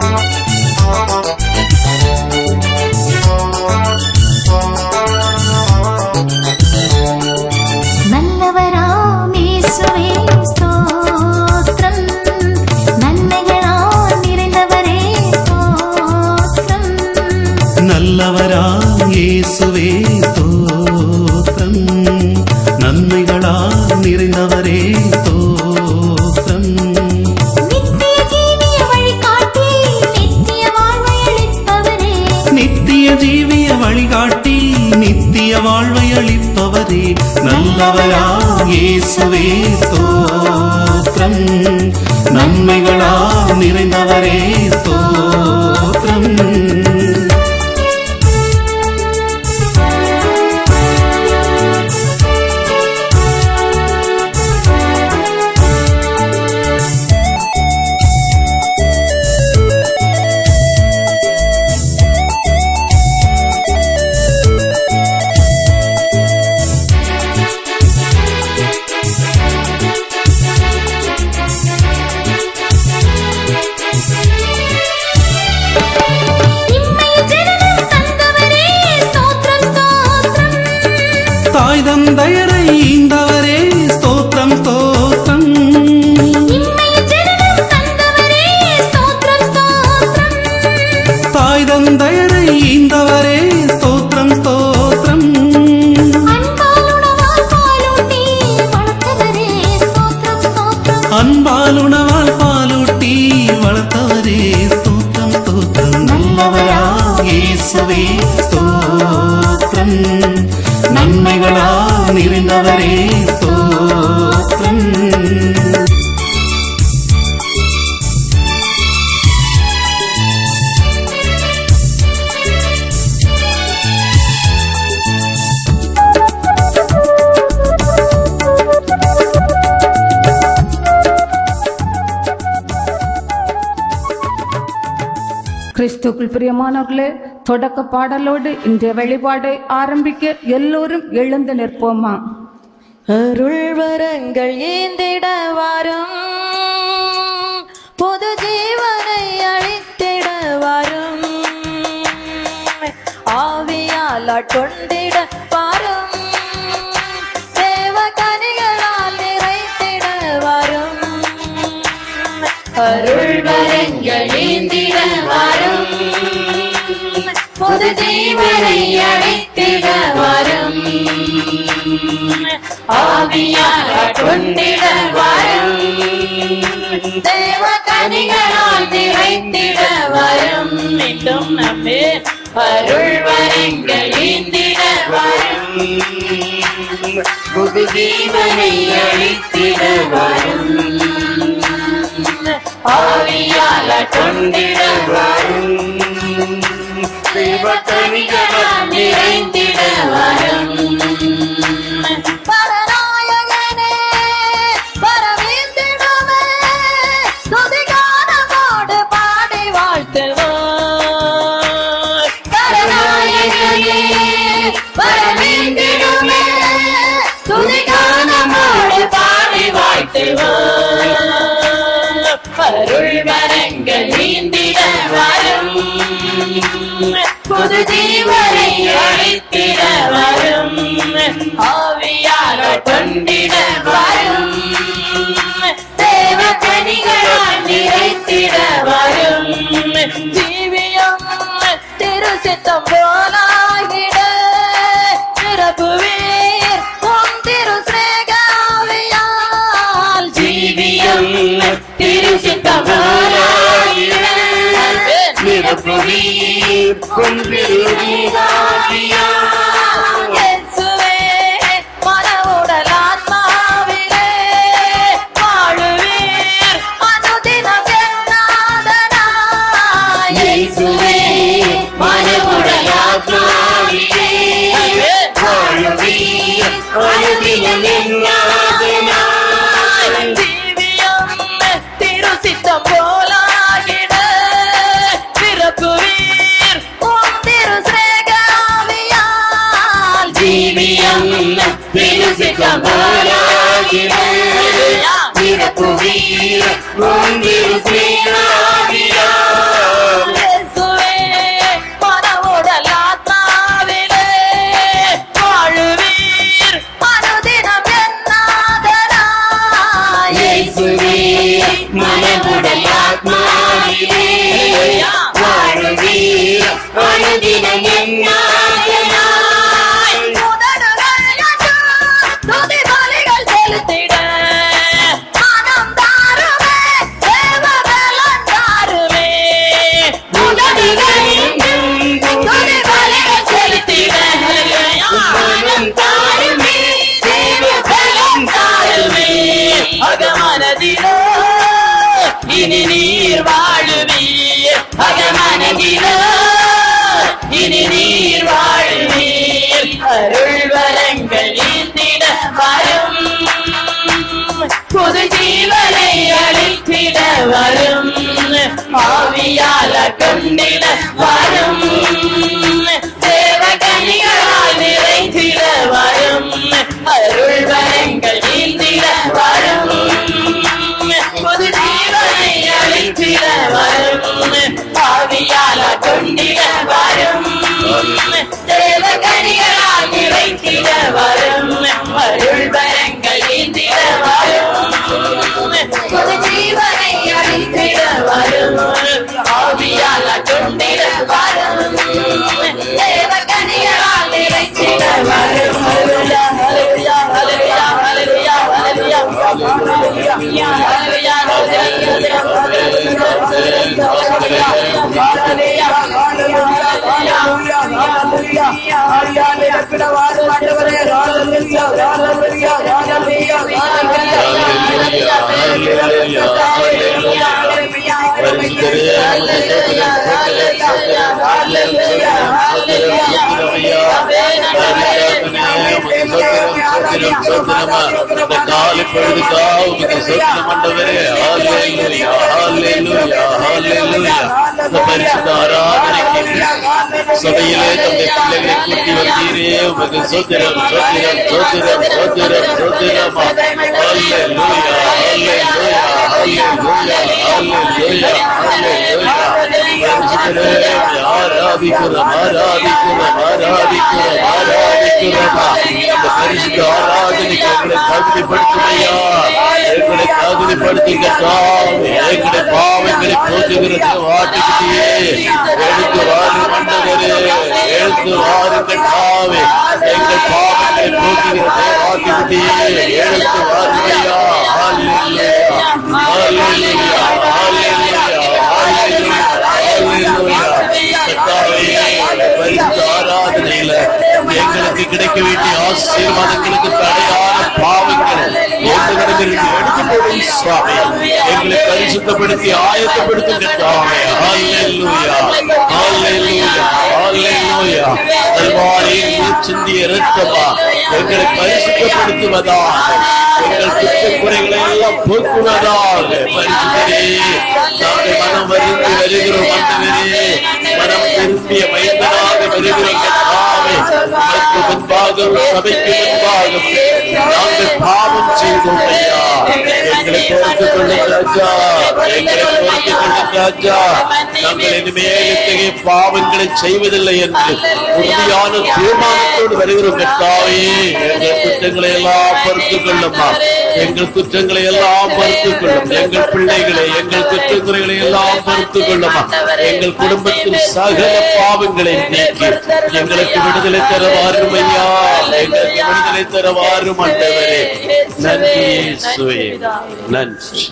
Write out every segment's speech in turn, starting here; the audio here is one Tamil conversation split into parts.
Música நிறைந்தவரே ஸ்தோத்திரம் கிறிஸ்துக்குள் பிரியமானவர்களே தொடக்க பாடலோடு இன்றைய வழிபாடை ஆரம்பிக்க எல்லோரும் எழுந்து நிற்போமா? அருள் வரங்கள் ஏந்திட வரும். பொது ஜீவனை அழித்திட வரும். ஆவியால் கொண்டிட வரும். சேவகனிகளால் நிறைத்திட வரும். அருள் வரங்கள் ஏந்திட பொது ஜீவனை அழித்திட வரும் ஆவியால் கொண்டிட வரும் தேவ கனிகளால் நிறைந்திட வரும் மீண்டும் நம்மே அருள் வரங்கள் ஈந்திட வரும் புது ஜீவனை அளித்திட வரும் ஆவியால கொண்டிட வரும் தெய்வ கனிகளால் நிறைந்திட வரம் புது ஜீவனை அளித்திட வரும் ஆவியாக கொண்டிட வரும் தேவ கனிகளால் நிறைத்திட வரும் ஜீவியம் திருசித்தம் நிரப்புவீர் வரும். ஆவியால கொண்டிட வரும். தேவகனிகளால் நிறைத்திட வரும். அருள் வரங்கள் நீந்திட வரும். பொது ஜீவனை அளித்திட வரும். ஆவியால கொண்டிட வரும். Hallelujah. காலை பொழுதுக்காவுக்கு சொந்தம் ஆண்டவரே ஹalleluya ஹalleluya ஹalleluya இந்த பரிசுத்த ஆராதனைக்கு சபையிலே தம்முடைய பிள்ளைகளை கூட்டி வந்தீரே உமக்கு சோத்திரம் சோத்திரம் சோத்திரம் சோத்திரம் சோத்திரம் ஹalleluya ஹalleluya ஹalleluya ஹalleluya ஹalleluya பரிசுத்தரே ஆராதிக்கிறோம் ஆராதிக்கிறோம் ஆராதிக்கிறோம் ஆராதிக்கிறோம் இந்த பரிசுத்த ஆராதனைக்கு எங்களை தகுதிப்படுத்துமையா எங்களை தகுதிப்படுத்துங்க தாவே எங்களை பாவங்களை போற்றுகிறது வாட்டுக்கிட்டே எடுத்து வாரும் மண்டவரே எடுத்து வாருங்கள் தாவே எங்கள் பாவங்களை போற்றுகிறது வாட்டுக்கிட்டே எடுத்து வாருமையா ஹalleluya ஹalleluya ஹalleluya ஹalleluya ஹalleluya கர்த்தாவே பரிசுத்த ஆராதனையில நமக்கு கிடைக்க வேண்டிய ஆசீர்வாதங்களுக்கு தடையான பாவங்கள் எங்களிடமிருந்து எடுத்து போடும் சுவாமி. எங்களை பரிசுத்தப்படுத்தி ஆயத்தப்படுத்துங்க தாமே ஹalleluya ஹalleluya ஹalleluya கல்வாரியில் சிந்திய இரத்தமா எங்களை பரிசுத்தப்படுத்துவதாக எங்கள் குற்ற குறைகளை எல்லாம் போக்குவதாக பரிசுத்தரே நாங்கள் மனம் வருந்து வருகிறோம் ஆண்டவரே மனம் திரும்பிய மைந்தனாக வருகிறோம் கர்த்தாவே உமக்கு முன்பாகவும் சபைக்கு முன்பாக நாங்கள் பாவம் செய்தோம் ஐயா எங்களை பொறுத்து கொள்ளும் ராஜா எங்களை பொறுத்து கொள்ளும் ராஜா நாங்கள் இனிமேல் இத்தகைய பாவங்களை செய்வதில்லை என்று உறுதியான தீர்மானத்தோடு வருகிறோம் கர்த்தாவே எங்கள் குற்றங்களை எல்லாம் பொறுத்து கொள்ளுமா எங்கள் குற்றங்களை எல்லாம் பொறுத்து கொள்ளும் எங்கள் பிள்ளைகளை எங்கள் குற்றங்குறைகளை எல்லாம் பொறுத்து கொள்ளுமா எங்கள் குடும்பத்தில் சகல பாவங்களை நீக்கி எங்களுக்கு விடுதலை தர வாரும் ஐயா எங்களுக்கு விடுதலை தர வாரும் ஆண்டவரே நன்றி.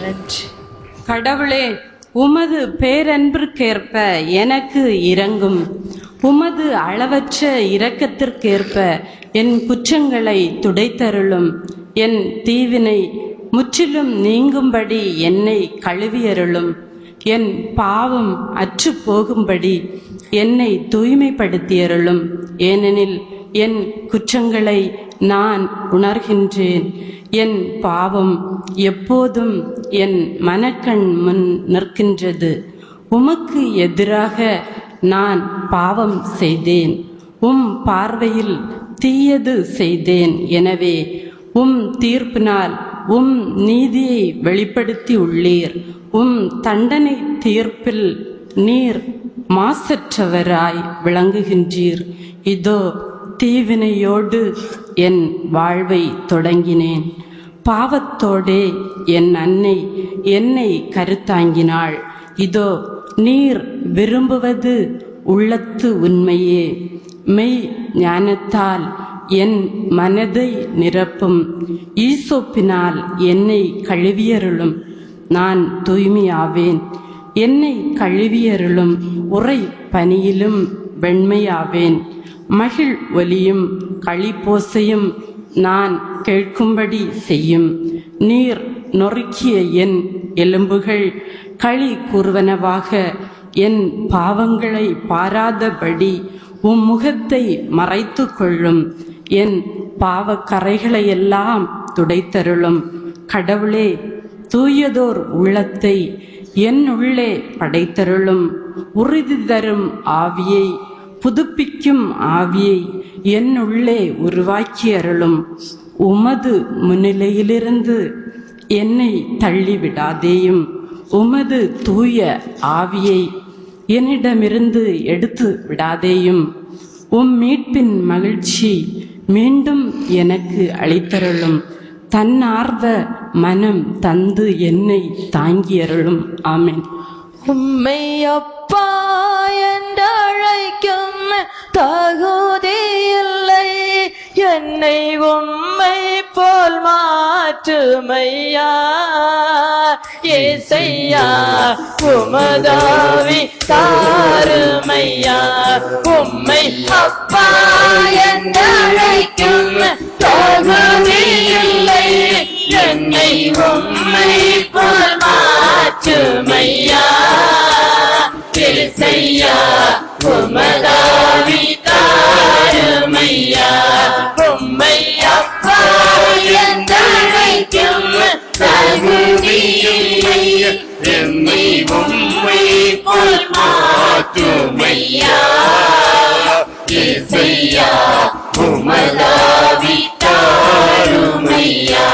கடவுளே உமது பேரன்பிற்கேற்ப எனக்கு இரங்கும். உமது அளவற்ற இரக்கத்திற்கேற்ப என் குற்றங்களை துடைத்தருளும். என் தீவினை முற்றிலும் நீங்கும்படி என்னை கழுவியருளும். என் பாவம் அற்று போகும்படி என்னை தூய்மைப்படுத்தியருளும். ஏனெனில் என் குற்றங்களை நான் உணர்கின்றேன். என் பாவம் எப்போதும் என் மனக்கண் முன் நிற்கின்றது. உமக்கு எதிராக நான் பாவம் செய்தேன். உம் பார்வையில் தீயது செய்தேன். எனவே உம் தீர்ப்பினால் உம் நீதியை வெளிப்படுத்தி உள்ளீர் உம் தண்டனை தீர்ப்பில் நீர் மாசற்றவராய் விளங்குகின்றீர். இதோ தீவினையோடு என் வாழ்வை தொடங்கினேன். பாவத்தோடே என் அன்னை என்னை கருத்தாங்கினாள். இதோ நீர் விரும்புவது உள்ளத்து உண்மையே. மெய் ஞானத்தால் என் மனதை நிரப்பும். ஈசோப்பினால் என்னை கழுவியருளும். நான் தூய்மையாவேன். என்னை கழுவியருளும் உறை பனியிலும் வெண்மையாவேன். மகிழ் ஒலியும் களிப்போசையும் நான் கேட்கும்படி செய்யும். நீர் நொறுக்கிய என் எலும்புகள் களி கூறுவனவாக என் பாவங்களை பாராதபடி உம் முகத்தை மறைத்து கொள்ளும். என் பாவக்கரைகளையெல்லாம் துடைத்தருளும். கடவுளே தூயதோர் உள்ளத்தை என் உள்ளே படைத்தருளும் உறுதி தரும் ஆவியை புதுப்பிக்கும் ஆவியை என் உள்ளே உருவாக்கி அருளும். உமது முன்னிலையிலிருந்து என்னை தள்ளிவிடாதேயும் உமது தூய ஆவியை என்னிடமிருந்து எடுத்து விடாதேயும். உம் மீட்பின் மகிழ்ச்சி மீண்டும் எனக்கு அளித்தருளும். தன்னார்வ மனம் தந்து என்னை தாங்கியருளும். ஆமேன். உம்மை அப்பா என்றழைக்கும் தகுதியில்லை என்னை உம்மை போல் மாற்றுமையா? ஏசையா உமதாவி தாருமையா? உம்மை அப்பா என்றழைக்கும் தகுதியில்லை என்னை உம்மை போல் மாற்றுமையா திருசையா உமதாவி தாருமையா உம்மை அப்பா என்றழைக்கும் தகுதியில்லை என்னை உம்மை போல் மாற்றுமையா இசையா உமதாவி தாருமையா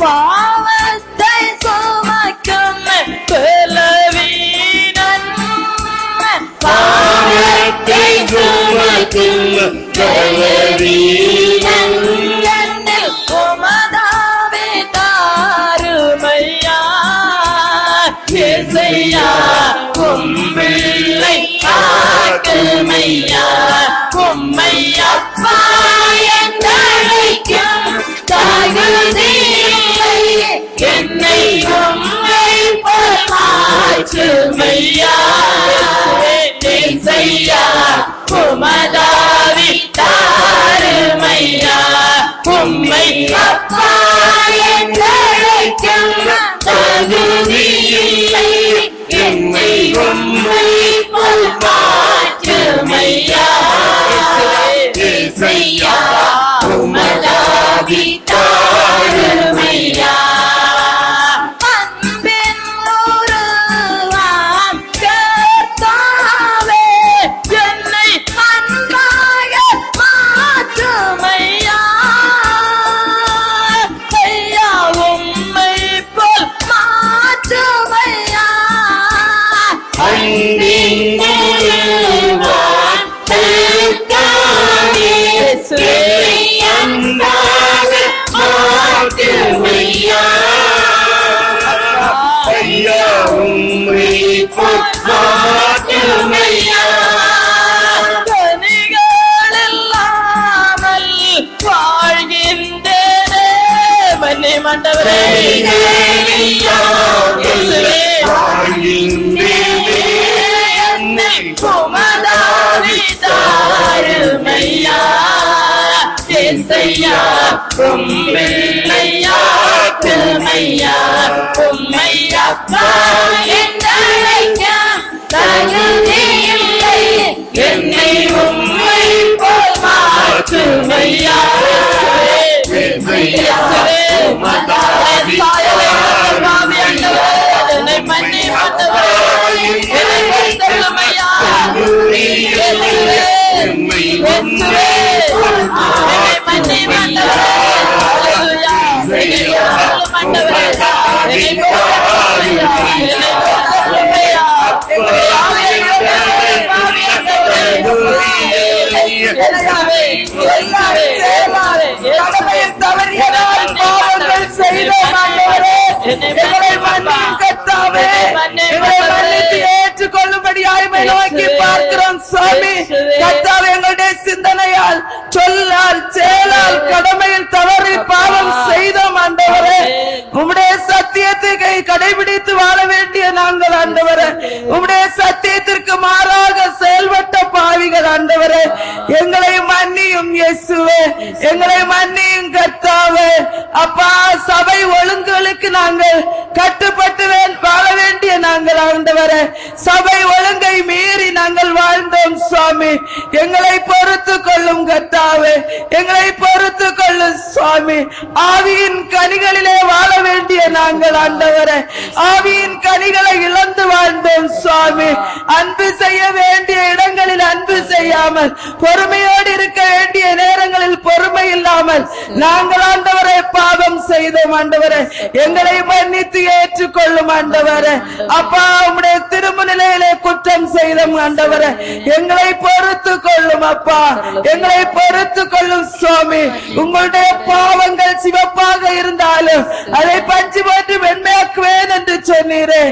பாவத்தை சுமக்கும் பலவீனன். பாவத்தை சுமக்கும் பலவீனன். என்னில் உமதாவே தாருமையா? இசையா உம்பிள்ளை ஆக்குமையா என்னை உம்மை போல் மாற்றுமையா இசையா தாருமையா உம்மை அப்பா என்றழைக்கும் தகுதியில்லை என்னை உம்மை போல் மாற்றுமையா தாருமையா அப்பா என்றழைக்க தகுதியில்லை என்னை உண்மை போல் பாவங்கள் செய்தோம் ஆண்டவரே. எங்களை எங்களை மன்னித்து ஏற்றுக்கொள்ளும்படியாய் நோக்கி பார்க்கிறோம் சுவாமி கர்த்தாவே எங்களுடைய சிந்தனையால் சொல்லால் செயலால் கடமையில் தவறி பாவம் செய்தோம் ஆண்டவரே உம்முடைய சத்தியத்தை கை- கடைபிடித்து வாழ வேண்டிய நாங்கள் ஆண்டவரே உம்முடைய சத்தியத்திற்கு மாறாக செயல்பட்ட பாவிகள் ஆண்டவரே எங்களை மன்னியும் இயேசுவே எங்களை மன்னியும் கர்த்தாவே அப்பா சபை ஒழுங்குகளுக்கு நாங்கள் கட்டுப்பட்டு வாழ வேண்டிய நாங்கள் ஆழ்ந்தவர சபை ஒழுங்கை மீறி நாங்கள் வாழ்ந்தோம் சுவாமி. எங்களை பொறுத்து கொள்ளும் கத்தாவே எங்களை பொறுத்து கொள்ளும் சுவாமி. ஆவியின் கனிகளிலே வாழ வேண்டிய நாங்கள் ஆண்டவர. ஆவியின் கனிகளை இழந்து வாழ்ந்தோம் சுவாமி. அன்பு செய்ய வேண்டிய இடங்களில் அன்பு செய்யாமல் பொறுமையோடு இருக்க வேண்டிய நேரங்களில் பொறுமை இல்லாமல் நாங்கள் ஆண்டவரை பாவம் செய்தோம் ஆண்டவரே. எங்களை மன்னித்து ஏற்றுக்கொள்ளும் ஆண்டவரே. அப்பா உம்முடைய திருமுனிலையிலே குற்றம் செய்தோம் ஆண்டவரே. எங்களை பொறுத்து கொள்ளும் அப்பா எங்களை பொறுத்து கொள்ளும் சுவாமி. உங்களுடைய பாவங்கள் சிவப்பாக இருந்தாலும் அதை பஞ்சு போட்டு வெண்மையாக்குவேன் என்று சொன்னீரே.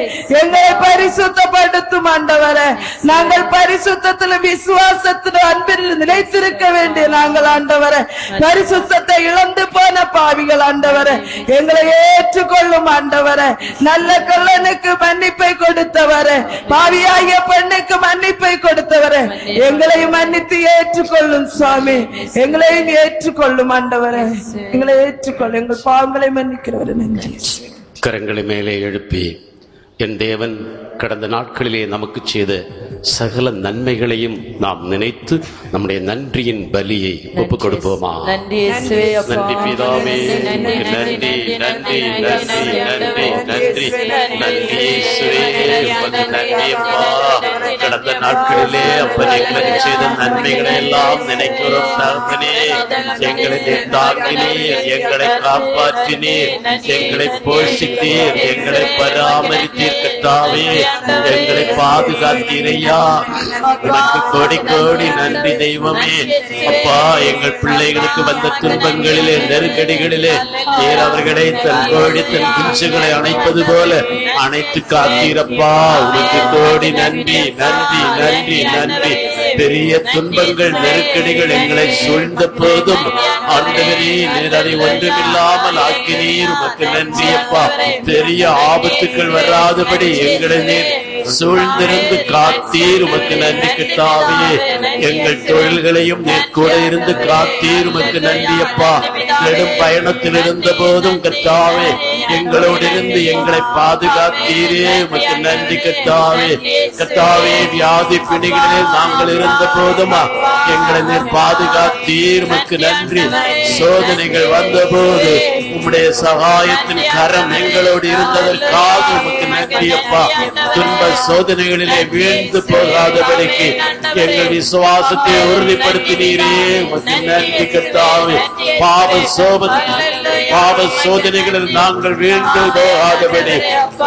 எங்களை பரிசுத்தப்படுத்தும் ஆண்டவரே. நாங்கள் பரிசுத்தத்தில் விசுவாசத்தில் அன்பில் நிலைத்திருக்க வேண்டிய நாங்கள் ஆண்டவரே. பரிசுத்தத்தை இழந்து போன பாவிகள் ஆண்டவரே. எங்களை ஏற்றுக்கொள்ளும் ஆண்டவரே. நல்ல கள்ளனுக்கு மன்னிப்பை கொடுத்தவரே. பாவியாகிய பெண்ணுக்கு மன்னிப்பை கொடுத்தவரே. எங்களை மன்னித்து ஏற்றுக்கொள்ளும் சுவாமி. எங்களையும் ஏற்றுக்கொள்ளும் ஆண்டவரே. எங்களை ஏற்றுக்கொள்ளும் எங்கள் பாவங்களை மன்னிக்கிறவரே. நன்றி. கரங்களை மேலே எழுப்பி என் தேவன் கடந்த நாட்களிலே நமக்கு செய்த சகல நன்மைகளையும் நாம் நினைத்து நம்முடைய நன்றியின் பலியை ஒப்புக் கொடுப்போமா நன்றி பிதாவே நன்றி, நன்றி நன்றி நன்றி நன்றி நன்றி நன்றி கடந்த நாட்களிலே அப்பன் எங்களுக்கு செய்த நன்மைகளை எல்லாம் நினைக்கிறோம் தகப்பனே எங்களை தாக்கினீர் எங்களை காப்பாற்றினீர் எங்களை போஷித்தீர் எங்களை பராமரித்தீர் கத்தாவே எங்களை பாதுகாத்தீரையா. உனக்கு கோடி கோடி நன்றி தெய்வமே. அப்பா எங்கள் பிள்ளைகளுக்கு வந்த துன்பங்களிலே நெருக்கடிகளிலே நீர் அவர்களை தன் கோழி தன் குஞ்சுகளை அணைப்பது போல அனைத்து காத்தீரப்பா. உனக்கு கோடி நன்றி நன்றி நன்றி நன்றி. பெரிய துன்பங்கள் நெருக்கடிகள் எங்களை சூழ்ந்த போதும். ஆண்டவரே நீர் அதை ஒன்றுமில்லாமல் ஆக்கினீர். உமக்கு நன்றி அப்பா பெரிய ஆபத்துக்கள் வராதபடி எங்களை நீர் சூழ்ந்திருந்து காத்தீர். உமக்கு நன்றி கிட்டாவே எங்கள் தொழில்களையும் கூட இருந்து காத்தீர். உமக்கு நன்றி அப்பா நெடும் பயணத்தில் இருந்த போதும் கத்தாவே எங்களோடு எங்களை பாதுகாத்தீரே. உமக்கு நன்றி கத்தாவே கத்தாவே வியாதி பிணிகளில் நாங்கள் இருந்த போதுமா? எங்களை நீர் பாதுகாத்தீர். உமக்கு நன்றி. சோதனைகள் வந்த போது உம்முடைய சகாயத்தின் கரம் எங்களோடு இருந்ததற்காக நன்றி அப்பா துன்ப சோதனைகளிலே வீழ்ந்து போகாதபடிக்கு எங்கள் விசுவாசத்தை உறுதிப்படுத்தினீரே. நன்றி கத்தாவே. பாவ சோப பாவ சோதனைகளில் நாங்கள் வீழ்ந்து போகாதபடி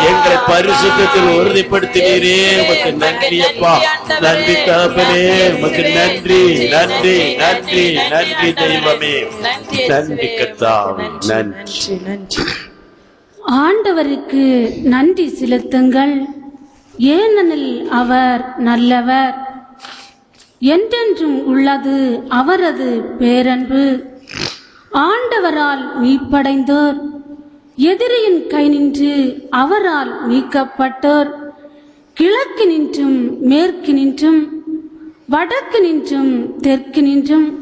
எங்களை பரிசுத்தத்தில் உறுதிப்படுத்தினீரே. உமக்கு நன்றி அப்பா நன்றி தகப்பனே. உமக்கு நன்றி நன்றி நன்றி நன்றி தெய்வமே. நன்றி கத்தாவே. நன்றி. ஆண்டவருக்கு நன்றி செலுத்துங்கள். ஏனெனில் அவர் நல்லவர். என்றென்றும் உள்ளது அவரது பேரன்பு. ஆண்டவரால் மீட்படைந்தோர். எதிரியின் கை நின்று அவரால் மீட்கப்பட்டோர். கிழக்கு நின்றும் மேற்கு நின்றும் வடக்கு நின்றும் தெற்கு நின்றும்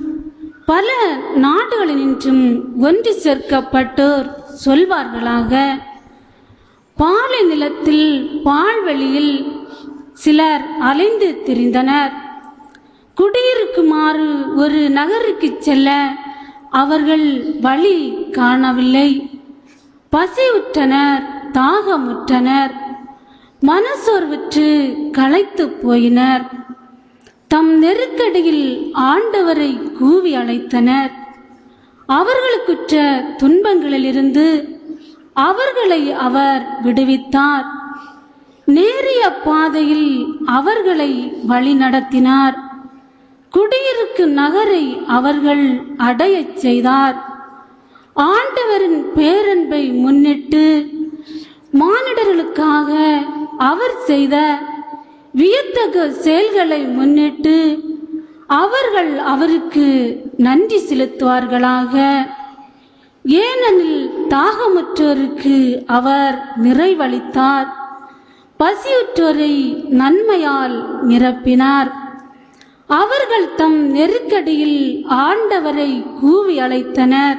பல நாடுகளினின்றும் ஒன்று சேர்க்கப்பட்டோர். சொல்வார்களாக. பாலை நிலத்தில் பால்வெளியில் சிலர் அலைந்து திரிந்தனர். குடியிருக்குமாறு ஒரு நகருக்கு செல்ல அவர்கள் வழி காணவில்லை. பசியுற்றனர் தாகமுற்றனர் மனசோர்வுற்று களைத்து போயினர். தம் நெருக்கடியில் ஆண்டவரை கூவி அழைத்தனர். அவர்களுக்குற்ற துன்பங்களிலிருந்து அவர்களை அவர் விடுவித்தார். நேரிய பாதையில் அவர்களை வழிநடத்தினார் குடியிருக்கு நகரை அவர்கள் அடையச் செய்தார். ஆண்டவரின் பேரன்பை முன்னிட்டு மானிடர்களுக்காக அவர் செய்த வியத்தகு செயல்களை முன்னிட்டு அவர்கள் அவருக்கு நன்றி செலுத்துவார்களாக. ஏனெனில் தாகமுற்றோருக்கு அவர் நிறைவளித்தார். பசியுற்றோரை நன்மையால் நிரப்பினார். அவர்கள் தம் நெருக்கடியில் ஆண்டவரை கூவி அழைத்தனர்.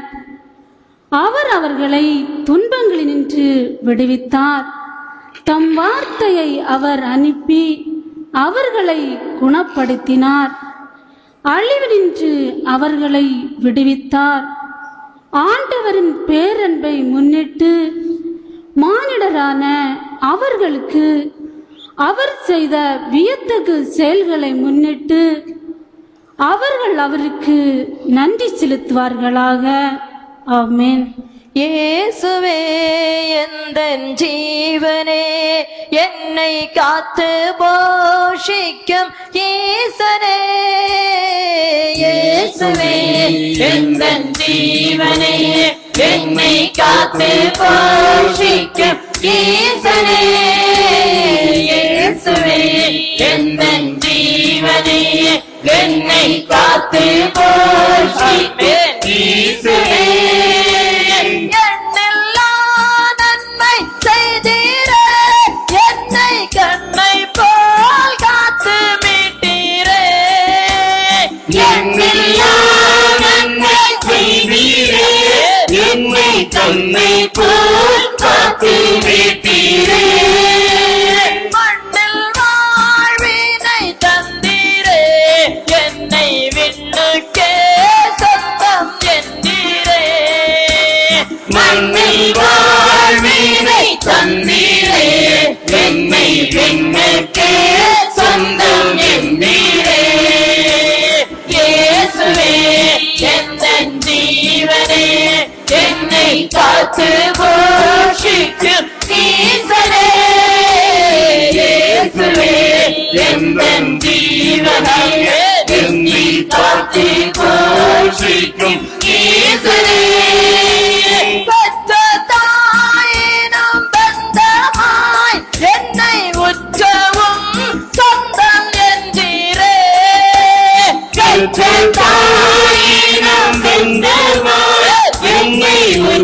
அவர் அவர்களை துன்பங்களினின்று விடுவித்தார். தம் வார்த்தையை அவர் அனுப்பி அவர்களை குணப்படுத்தினார். அழிவினின்று அவர்களை விடுவித்தார். ஆண்டவரின் பேரன்பை முன்னிட்டு மானிடரான அவர்களுக்கு அவர் செய்த வியத்தகு செயல்களை முன்னிட்டு அவர்கள் அவருக்கு நன்றி செலுத்துவார்களாக. ஆமேன். இயேசுவே எந்த ஜீவனே என்னை காத்து போஷிக்கும் ஈசனே. இயேசுவே எந்த ஜீவனே என்னை காத்து போஷிக்கும் ஈசனே. இயேசுவே எந்த ஜீவனே என்னை காத்து போஷிக்கும் ஈசனே. தன்னை போல் காத்து மீட்டீரே மண்ணில் வாழ்வினை தந்தீரே. என்னை விண்ணுக்கே சொந்தம் என்றீரே. மண்ணில் வாழ்வினை தந்தீரே. என்னை சொந்தம் ஜீவனே. காத்து போஷிக்கும் ஈசனே இயேசுவே எந்தன் ஜீவனே என்னை காத்து போஷிக்கும் ஈசனே சொந்தம் என்றீரே தாயினம்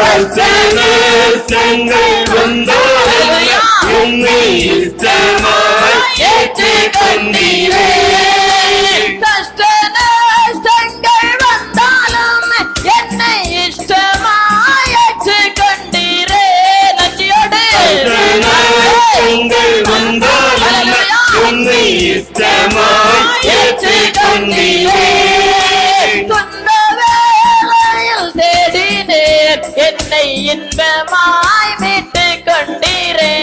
கஷ்டங்கள் வந்தாலும் என்னை இஷ்டமாய் கஷ்ட நஷ்டங்கள் வந்தாலும் என்னை இஷ்டமாய் ஏற்றுக்கொண்டீரே. நன்றியோடு. இன்பமாய் மீட்டுக் கொண்டீரே.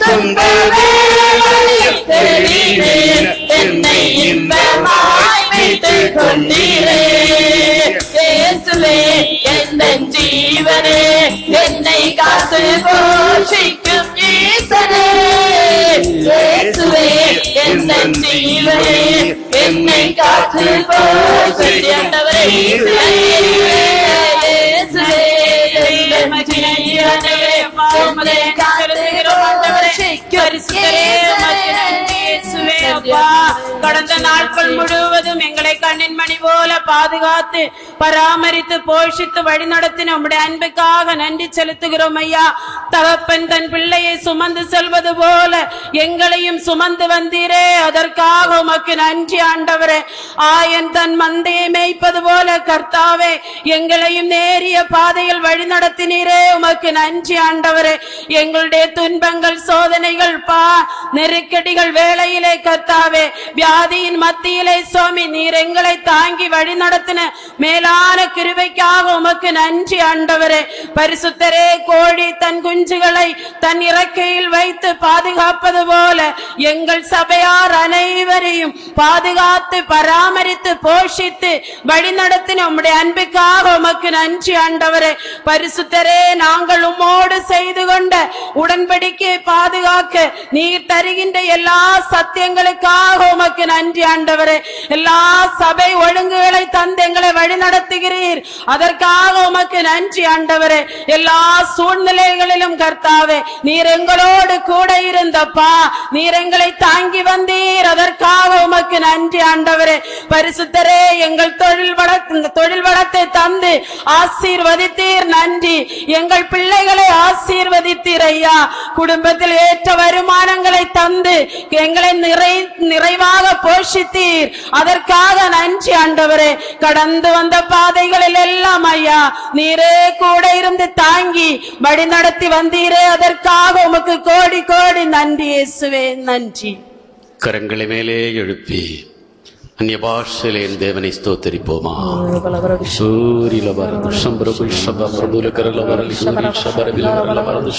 துன்ப வேளையில் என்னை இன்பமாய் மீட்டுக் கொண்டீரே. இயேசுவே எந்தன் ஜீவனே என்னை காத்து போஷிக்கும் ஈசனே. இயேசுவே எந்தன் ஜீவனே என்னை காத்து போஷிக்கும் இயேசுவே எந்தன் ஜீவனே உம்மை அப்பா கடந்த நாட்கள் முழுவதும் எங்களை கண்ணின் மணி போல பாதுகாத்து பராமரித்து போஷித்து வழிநடத்தின உம்முடைய அன்புக்காக நன்றி செலுத்துகிறோம் ஐயா. தகப்பன் தன் பிள்ளையை சுமந்து செல்வது போல எங்களையும் சுமந்து வந்தீரே. அதற்காக உமக்கு நன்றி ஆண்டவரே. ஆயன் தன் மந்தையை மேய்ப்பது போல கர்த்தாவே எங்களையும் நேரிய பாதையில் வழி நடத்தினீரே உமக்கு நன்றி ஆண்டவரே. எங்களுடைய துன்பங்கள் சோதனைகள் பா நெருக்கடிகள் வேலையிலே வேளையிலே கர்த்தாவே வியாதியின் மத்தியிலே சுவாமி நீர் எங்களை தாங்கி வழி நடத்தின மேலான கிருவைக்காக உமக்கு நன்றி ஆண்டவரே. பரிசுத்தரே கோழி தன் குஞ்சுகளை தன் இறக்கையில் வைத்து பாதுகாப்பது போல எங்கள் சபையார் அனைவரையும் பாதுகாத்து பராமரித்து போஷித்து வழிநடத்தின உம்முடைய அன்புக்காக உமக்கு நன்றி ஆண்டவரே. பரிசுத்தரே நாங்கள் உம்மோடு செய்து கொண்ட உடன்படிக்கையை பாதுகாக்க நீர் தருகின்ற எல்லா சத்தியங்களுக்கு சத்தியங்களுக்காக உமக்கு நன்றி ஆண்டவரே. எல்லா சபை ஒழுங்குகளை தந்து எங்களை வழி நடத்துகிறீர் அதற்காக உமக்கு நன்றி ஆண்டவரே. எல்லா சூழ்நிலைகளிலும் கர்த்தாவே நீர் எங்களோடு கூட இருந்தப்பா. நீர் எங்களை தாங்கி வந்தீர். அதற்காக உமக்கு நன்றி ஆண்டவரே. பரிசுத்தரே எங்கள் தொழில் வள தொழில் வளத்தை தந்து ஆசீர்வதித்தீர். நன்றி. எங்கள் பிள்ளைகளை ஆசீர்வதித்தீர் ஐயா. குடும்பத்தில் ஏற்ற வருமானங்களை தந்து எங்களை நிறை நிறைவாக போஷித்தீர். அதற்காக நன்றி ஆண்டவரே. கடந்து வந்த பாதைகளில் எல்லாம் ஐயா நீரே கூட இருந்து தாங்கி வழி நடத்தி வந்தீரே. அதற்காக உமக்கு கோடி கோடி நன்றி இயேசுவே. நன்றி. கரங்களை மேலே எழுப்பி. அந்நிய பாஷையிலே என் தேவனை ஸ்தோத்தரிப்போமா சூரில வரது சம்பரபு சப பிரபுல கரல வரலி சூரி சபர வில வரல வரது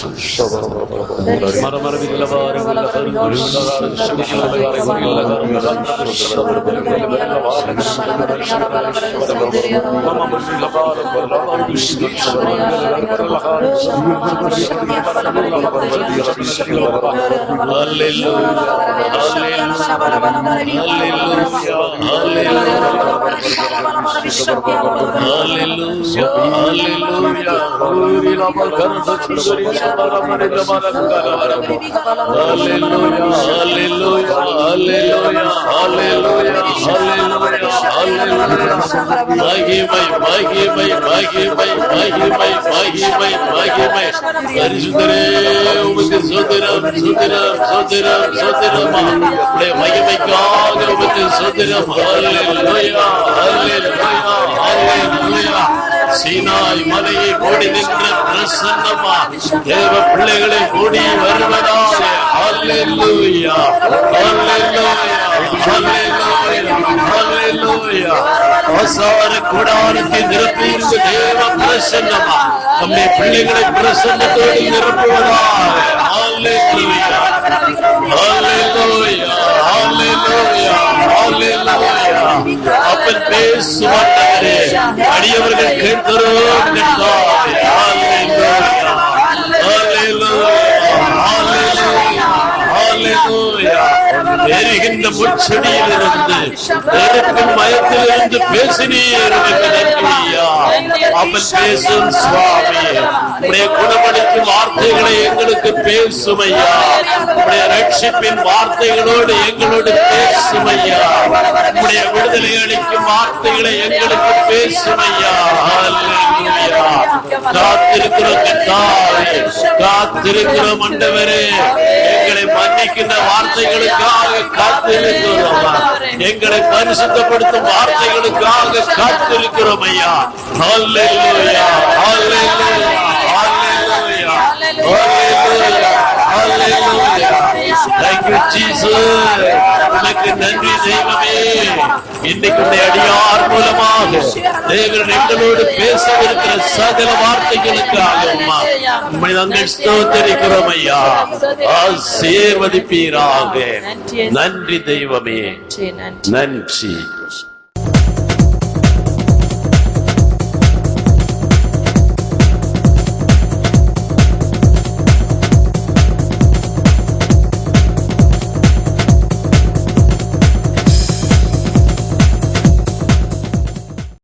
Sotiram, sotiram, sotiram, sotiram, Sinai மலையை கூடி நின்ற பிரசன்னமா தேவ பிள்ளைகளை கூடி வருவதாக. ஹalleluya. ஹalleluya. ஹalleluya. ஹalleluya ஆசார கூடாரத்தை நிரப்பி தேவ பிரசன்னமா நம்மை பிள்ளைகளை பிரசன்னத்தோடு நிரப்புவதாக. ஹalleluya ஹalleluya ஹalleluya ஹalleluya அப்பன் பேசுவார்களே அடியவர்கள் கேட்கிறோம் கர்த்தாவே ஹalleluya ஹalleluya ஹalleluya ஹalleluya எரிகின்ற முச்செடியில் இருந்து நெருப்பின் மயத்திலிருந்து பேசினீர் அவன் பேசும் சுவாமி. உடைய குணமளிக்கும் வார்த்தைகளை எங்களுக்கு பேசுமையா? உடைய ரட்சிப்பின் வார்த்தைகளோடு எங்களோடு பேசுமையா? உடைய விடுதலை அளிக்கும் வார்த்தைகளை எங்களுக்கு பேசுமையா? காத்திருக்கிறோம் காத்திருக்கிறோம் ஆண்டவரே. எங்களை மன்னிக்கின்ற வார்த்தைகளுக்காக காத்திருக்கிறோம்? எங்களை பரிசுத்தப்படுத்தும் வார்த்தைகளுக்காக காத்திருக்கிறோம் ஐயா ஹalleluya ஹalleluya. ஹalleluya. ஹalleluya உனக்கு நன்றி தெய்வமே. இன்னைக்கு அடியார் மூலமாக தேவன் எங்களோடு பேசவிருக்கிற சகல வார்த்தைகளுக்காக உம்மை நாங்கள் ஸ்தோத்தரிக்கிறோம் ஐயா. ஆசீர்வதிப்பீராக. நன்றி தெய்வமே. நன்றி.